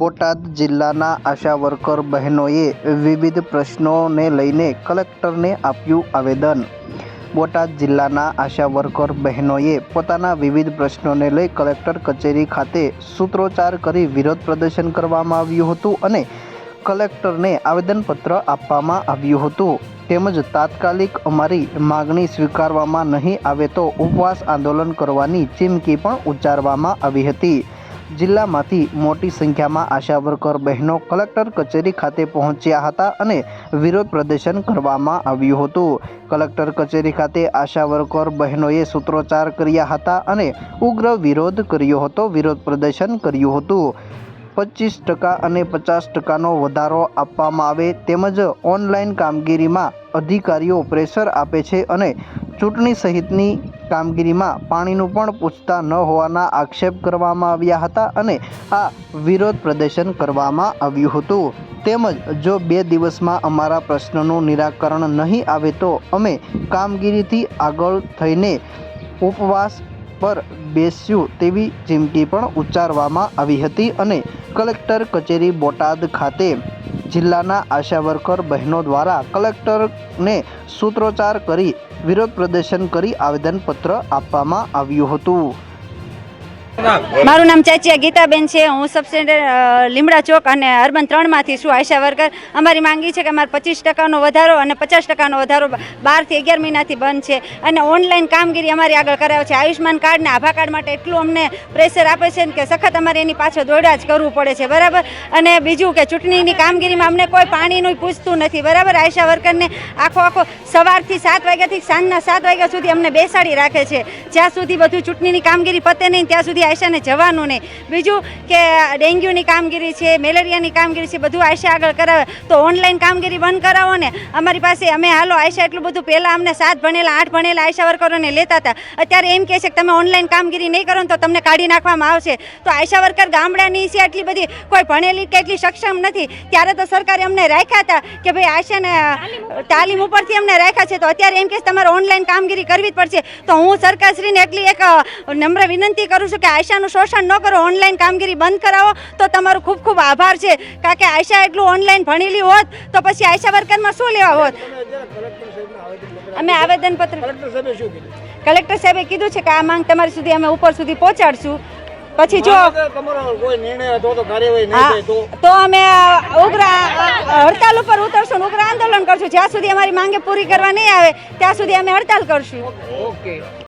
બોટાદ જિલ્લાના આશા વર્કર બહેનોએ વિવિધ પ્રશ્નોને લઈને કલેક્ટરને આપ્યું આવેદન. બોટાદ જિલ્લાના આશા વર્કર બહેનોએ પોતાના વિવિધ પ્રશ્નોને લઈ કલેક્ટર કચેરી ખાતે સૂત્રોચ્ચાર કરી વિરોધ પ્રદર્શન કરવામાં આવ્યું હતું અને કલેક્ટરને આવેદનપત્ર આપવામાં આવ્યું હતું. તેમજ તાત્કાલિક અમારી માગણી સ્વીકારવામાં નહીં આવે તો ઉપવાસ આંદોલન કરવાની ચીમકી પણ ઉચ્ચારવામાં આવી હતી. જિલ્લામાંથી મોટી સંખ્યામાં આશા વર્કર બહેનો કલેક્ટર કચેરી ખાતે પહોંચ્યા હતા અને વિરોધ પ્રદર્શન કરવામાં આવ્યું હતું. કલેક્ટર કચેરી ખાતે આશા વર્કર બહેનોએ સૂત્રોચ્ચાર કર્યા હતા અને ઉગ્ર વિરોધ કર્યો હતો, વિરોધ પ્રદર્શન કર્યું હતું. પચીસ ટકા અને પચાસ ટકાનો વધારો આપવામાં આવે તેમજ ઓનલાઈન કામગીરીમાં અધિકારીઓ પ્રેશર આપે છે અને ચૂંટણી સહિતની કામગીરીમાં પાણીનું પણ પૂછતા ન હોવાના આક્ષેપ કરવામાં આવ્યા હતા અને આ વિરોધ પ્રદર્શન કરવામાં આવ્યું હતું. તેમજ, જો બે દિવસમાં અમારા પ્રશ્નનું નિરાકરણ નહીં આવે તો અમે કામગીરીથી આગળ થઈને ઉપવાસ પર બેસ્યું તેવી ચીમકી પણ ઉચ્ચારવામાં આવી હતી અને કલેક્ટર કચેરી બોટાદ ખાતે જિલ્લાના આશા વર્કર બહેનો દ્વારા કલેક્ટરને સૂત્રોચ્ચાર કરી વિરોધ પ્રદર્શન કરી આવેદનપત્ર આપવામાં આવ્યું હતું. મારું નામ ચાચિયા ગીતાબેન છે. હું સબ સેન્ટર લીમડા ચોક અને અર્બન ત્રણમાંથી છું, આશા વર્કર. અમારી માંગી છે કે અમારે પચીસ ટકાનો વધારો અને પચાસ ટકાનો વધારો બારથી અગિયાર મહિનાથી બંધ છે. અને ઓનલાઈન કામગીરી અમારી આગળ કરાવે છે. આયુષ્માન કાર્ડ ને આભા કાર્ડ માટે એટલું અમને પ્રેશર આપે છે કે સખત અમારે એની પાછળ દોડ્યા જ કરવું પડે છે. બરાબર? અને બીજું કે ચૂંટણીની કામગીરીમાં અમને કોઈ પાણીનું પૂછતું નથી. બરાબર? આશા વર્કરને આખો આખો સવારથી સાત વાગ્યાથી સાંજના સાત વાગ્યા સુધી અમને બેસાડી રાખે છે. જ્યાં સુધી બધું ચૂંટણીની કામગીરી પતે નહીં, ત્યાં સુધી આયશાને જવાનું નહીં બીજું કે ડેન્ગ્યુની કામગીરી છે, મેલેરિયાની કામગીરી છે, બધું આયશા આગળ કરાવે. તો ઓનલાઈન કામગીરી બંધ કરાવો ને. અમારી પાસે અમે હાલો આયશા એટલું બધું પહેલાં અમને સાત ભણેલા, આઠ ભણેલા આયશા વર્કરોને લેતા હતા. અત્યારે એમ કહે છે કે તમે ઓનલાઈન કામગીરી નહીં કરો ને તો તમને કાઢી નાખવામાં આવશે. તો આયશા વર્કર ગામડાની છે એટલી બધી, કોઈ ભણેલી કે એટલી સક્ષમ નથી. ત્યારે તો સરકારે અમને રાખ્યા હતા કે ભાઈ આયશાને તાલીમ ઉપરથી અમને રાખ્યા છે. તો અત્યારે એમ કે તમારે ઓનલાઈન કામગીરી કરવી જ પડશે. તો હું સરકારશ્રીને એટલી એક નમ્ર વિનંતી કરું છું કે આયશાનું શોષણ ન કરો ઓનલાઈન કામગીરી બંધ કરાવો તો તમારો ખૂબ ખૂબ આભાર છે. કારણ કે આયશા એટલું ઓનલાઈન ભણેલી હોત તો પછી આયશા વર્કરમાં શું લેવા હોત? અમે આવેદનપત્ર કલેક્ટર સાહેબે કીધું? છે કે આ માંગ તમારી સુધી અમે ઉપર સુધી પહોંચાડશું. પછી જો તો અમે ઉગ્ર હડતાલ ઉપર ઉતરશું ઉગ્ર આંદોલન કરશું. જ્યાં સુધી અમારી માંગે પૂરી કરવા નહીં આવે ત્યાં સુધી અમે હડતાલ કરશું. ઓકે.